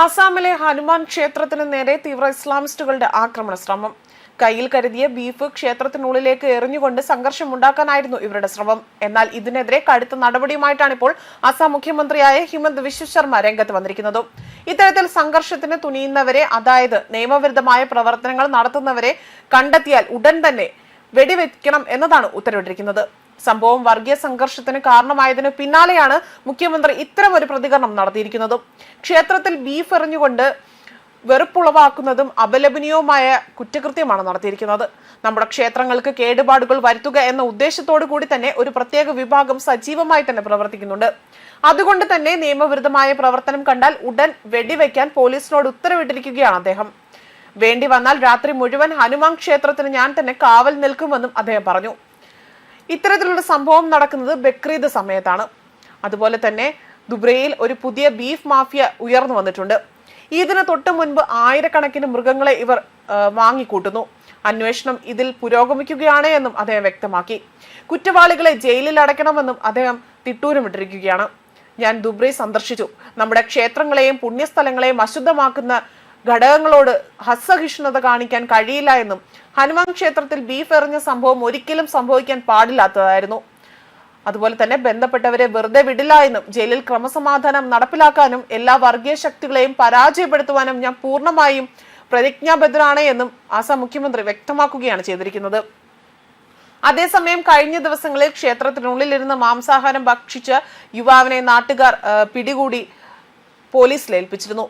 ആസാമിലെ ഹനുമാൻ ക്ഷേത്രത്തിന് നേരെ തീവ്ര ഇസ്ലാമിസ്റ്റുകളുടെ ആക്രമണ ശ്രമം. കയ്യിൽ കരുതിയ ബീഫ് ക്ഷേത്രത്തിനുള്ളിലേക്ക് എറിഞ്ഞുകൊണ്ട് സംഘർഷമുണ്ടാക്കാനായിരുന്നു ഇവരുടെ ശ്രമം. എന്നാൽ ഇതിനെതിരെ കടുത്ത നടപടിയുമായിട്ടാണ് ഇപ്പോൾ ആസാം മുഖ്യമന്ത്രിയായ ഹിമന്ത് വിശ്വശർമ്മ രംഗത്ത് വന്നിരിക്കുന്നത്. ഇത്തരത്തിൽ സംഘർഷത്തിന് തുനിയുന്നവരെ അതായത് നിയമവിരുദ്ധമായ പ്രവർത്തനങ്ങൾ നടത്തുന്നവരെ കണ്ടെത്തിയാൽ ഉടൻ തന്നെ വെടിവെക്കണം എന്നതാണ് ഉത്തരവിട്ടിരിക്കുന്നത്. സംഭവം വർഗീയ സംഘർഷത്തിന് കാരണമായതിനു പിന്നാലെയാണ് മുഖ്യമന്ത്രി ഇത്തരം ഒരു പ്രതികരണം നടത്തിയിരിക്കുന്നത്. ക്ഷേത്രത്തിൽ ബീഫ് എറിഞ്ഞുകൊണ്ട് വെറുപ്പുളവാക്കുന്നതും അപലപനീയവുമായ കുറ്റകൃത്യമാണ് നടത്തിയിരിക്കുന്നത്. നമ്മുടെ ക്ഷേത്രങ്ങൾക്ക് കേടുപാടുകൾ വരുത്തുക എന്ന ഉദ്ദേശത്തോടു കൂടി തന്നെ ഒരു പ്രത്യേക വിഭാഗം സജീവമായി തന്നെ പ്രവർത്തിക്കുന്നുണ്ട്. അതുകൊണ്ട് തന്നെ നിയമവിരുദ്ധമായ പ്രവർത്തനം കണ്ടാൽ ഉടൻ വെടിവെക്കാൻ പോലീസിനോട് ഉത്തരവിട്ടിരിക്കുകയാണ് അദ്ദേഹം. വേണ്ടി വന്നാൽ രാത്രി മുഴുവൻ ഹനുമാൻ ക്ഷേത്രത്തിന് ഞാൻ തന്നെ കാവൽ നിൽക്കുമെന്നും അദ്ദേഹം പറഞ്ഞു. ഇത്തരത്തിലുള്ള സംഭവം നടക്കുന്നത് ബക്രീദ് സമയത്താണ്. അതുപോലെ തന്നെ ദുബ്രയിൽ ഒരു പുതിയ ബീഫ് മാഫിയ ഉയർന്നു വന്നിട്ടുണ്ട്. ഇതിന് തൊട്ട് മുൻപ് ആയിരക്കണക്കിന് മൃഗങ്ങളെ ഇവർ വാങ്ങിക്കൂട്ടുന്നു. അന്വേഷണം ഇതിൽ പുരോഗമിക്കുകയാണ് എന്നും അദ്ദേഹം വ്യക്തമാക്കി. കുറ്റവാളികളെ ജയിലിൽ അടയ്ക്കണമെന്നും അദ്ദേഹം തിട്ടൂരമിട്ടിരിക്കുകയാണ്. ഞാൻ ദുബ്രൈ സന്ദർശിച്ചു. നമ്മുടെ ക്ഷേത്രങ്ങളെയും പുണ്യസ്ഥലങ്ങളെയും അശുദ്ധമാക്കുന്ന ഘടകങ്ങളോട് ഹസ്സഹിഷ്ണുത കാണിക്കാൻ കഴിയില്ല എന്നും ഹനുമാൻ ക്ഷേത്രത്തിൽ ബീഫ് എറിഞ്ഞ സംഭവം ഒരിക്കലും സംഭവിക്കാൻ പാടില്ലാത്തതായിരുന്നു. അതുപോലെ തന്നെ ബന്ധപ്പെട്ടവരെ വെറുതെ വിടില്ല എന്നും ജയിലിൽ ക്രമസമാധാനം നടപ്പിലാക്കാനും എല്ലാ വർഗീയ ശക്തികളെയും പരാജയപ്പെടുത്തുവാനും ഞാൻ പൂർണമായും പ്രതിജ്ഞാബദ്ധനാണ് എന്നും ആസാം മുഖ്യമന്ത്രി വ്യക്തമാക്കുകയാണ് ചെയ്തിരിക്കുന്നത്. അതേസമയം കഴിഞ്ഞ ദിവസങ്ങളിൽ ക്ഷേത്രത്തിനുള്ളിലിരുന്ന് മാംസാഹാരം ഭക്ഷിച്ച യുവാവിനെ നാട്ടുകാർ പിടികൂടി പോലീസിൽ ഏൽപ്പിച്ചിരുന്നു.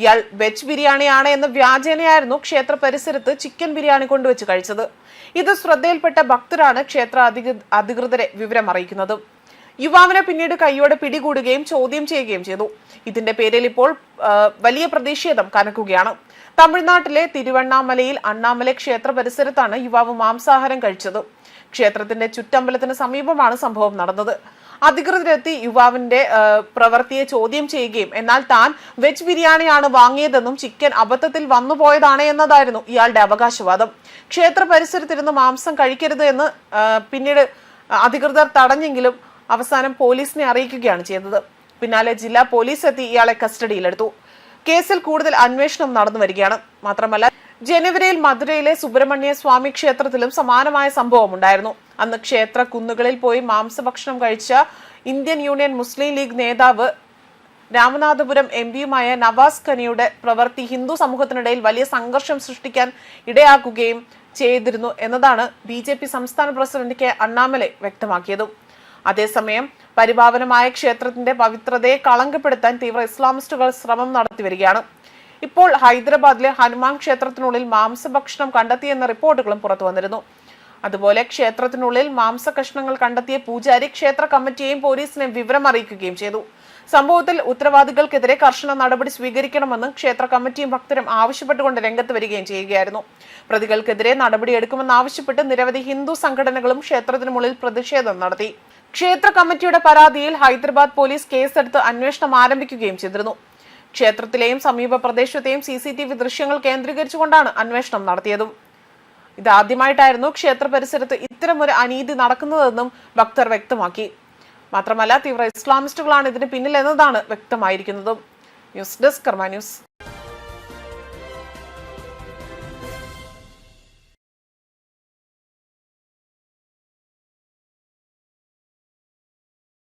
ഇയാൾ വെജ് ബിരിയാണിയാണ് എന്ന വ്യാജേനയായിരുന്നു ക്ഷേത്ര പരിസരത്ത് ചിക്കൻ ബിരിയാണി കൊണ്ടുവച്ച് കഴിച്ചത്. ഇത് ശ്രദ്ധയിൽപ്പെട്ട ഭക്തരാണ് ക്ഷേത്ര അധികൃ അധികൃതരെ വിവരം അറിയിക്കുന്നത്. യുവാവിനെ പിന്നീട് കൈയോടെ പിടികൂടുകയും ചോദ്യം ചെയ്യുകയും ചെയ്തു. ഇതിന്റെ പേരിൽ ഇപ്പോൾ വലിയ പ്രതിഷേധം കനക്കുകയാണ്. തമിഴ്നാട്ടിലെ തിരുവണ്ണാമലയിൽ അണ്ണാമല ക്ഷേത്ര പരിസരത്താണ് യുവാവ് മാംസാഹാരം കഴിച്ചത്. ക്ഷേത്രത്തിന്റെ ചുറ്റമ്പലത്തിന് സമീപമാണ് സംഭവം നടന്നത്. അധികൃതരെത്തി യുവാവിന്റെ പ്രവൃത്തിയെ ചോദ്യം ചെയ്യുകയും എന്നാൽ താൻ വെജ് ബിരിയാണിയാണ് വാങ്ങിയതെന്നും ചിക്കൻ അബദ്ധത്തിൽ വന്നുപോയതാണ് എന്നതായിരുന്നു ഇയാളുടെ അവകാശവാദം. ക്ഷേത്ര പരിസരത്തിരുന്ന് മാംസം കഴിക്കരുത് എന്ന് പിന്നീട് അധികൃതർ തടഞ്ഞെങ്കിലും അവസാനം പോലീസിനെ അറിയിക്കുകയാണ് ചെയ്തത്. പിന്നാലെ ജില്ലാ പോലീസ് എത്തി ഇയാളെ കസ്റ്റഡിയിലെടുത്തു. കേസിൽ കൂടുതൽ അന്വേഷണം നടന്നു വരികയാണ്. മാത്രമല്ല ജനുവരിയിൽ മധുരയിലെ സുബ്രഹ്മണ്യ സ്വാമി ക്ഷേത്രത്തിലും സമാനമായ സംഭവം ഉണ്ടായിരുന്നു. അന്ന് ക്ഷേത്ര കുന്നുകളിൽ പോയി മാംസഭക്ഷണം കഴിച്ച ഇന്ത്യൻ യൂണിയൻ മുസ്ലിം ലീഗ് നേതാവ് രാമനാഥപുരം എം പിയുമായ നവാസ് ഖനിയുടെ പ്രവൃത്തി ഹിന്ദു സമൂഹത്തിനിടയിൽ വലിയ സംഘർഷം സൃഷ്ടിക്കാൻ ഇടയാക്കുകയും ചെയ്തിരുന്നു എന്നതാണ് ബി ജെ പി സംസ്ഥാന പ്രസിഡന്റ് കെ അണ്ണാമലെ വ്യക്തമാക്കിയതും. അതേസമയം പരിപാവനമായ ക്ഷേത്രത്തിന്റെ പവിത്രതയെ കളങ്കപ്പെടുത്താൻ തീവ്ര ഇസ്ലാമിസ്റ്റുകൾ ശ്രമം നടത്തി വരികയാണ്. ഇപ്പോൾ ഹൈദരാബാദിലെ ഹനുമാൻ ക്ഷേത്രത്തിനുള്ളിൽ മാംസഭക്ഷണം കണ്ടെത്തിയെന്ന റിപ്പോർട്ടുകളും പുറത്തു വന്നിരുന്നു. അതുപോലെ ക്ഷേത്രത്തിനുള്ളിൽ മാംസ കഷ്ണങ്ങൾ കണ്ടെത്തിയ പൂജാരി ക്ഷേത്ര കമ്മിറ്റിയെയും പോലീസിനെ വിവരം അറിയിക്കുകയും ചെയ്തു. സംഭവത്തിൽ ഉത്തരവാദികൾക്കെതിരെ കർശന നടപടി സ്വീകരിക്കണമെന്ന് ക്ഷേത്ര കമ്മിറ്റിയും ഭക്തരും ആവശ്യപ്പെട്ടുകൊണ്ട് രംഗത്ത് വരികയും ചെയ്യുകയായിരുന്നു. പ്രതികൾക്കെതിരെ നടപടിയെടുക്കുമെന്നാവശ്യപ്പെട്ട് നിരവധി ഹിന്ദു സംഘടനകളും ക്ഷേത്രത്തിനുള്ളിൽ പ്രതിഷേധം നടത്തി. ക്ഷേത്ര കമ്മിറ്റിയുടെ പരാതിയിൽ ഹൈദരാബാദ് പോലീസ് കേസെടുത്ത് അന്വേഷണം ആരംഭിക്കുകയും ചെയ്തിരുന്നു. ക്ഷേത്രത്തിലെയും സമീപ പ്രദേശത്തെയും സി സി ടി വി ദൃശ്യങ്ങൾ കേന്ദ്രീകരിച്ചുകൊണ്ടാണ് അന്വേഷണം നടത്തിയതും. ഇതാദ്യമായിട്ടായിരുന്നു ക്ഷേത്ര പരിസരത്ത് ഇത്തരമൊരു അനീതി നടക്കുന്നതെന്നും ഭക്തർ വ്യക്തമാക്കി. മാത്രമല്ല തീവ്ര ഇസ്ലാമിസ്റ്റുകളാണ് ഇതിന് പിന്നിൽ എന്നതാണ് വ്യക്തമായിരിക്കുന്നതും. News desk Karma News.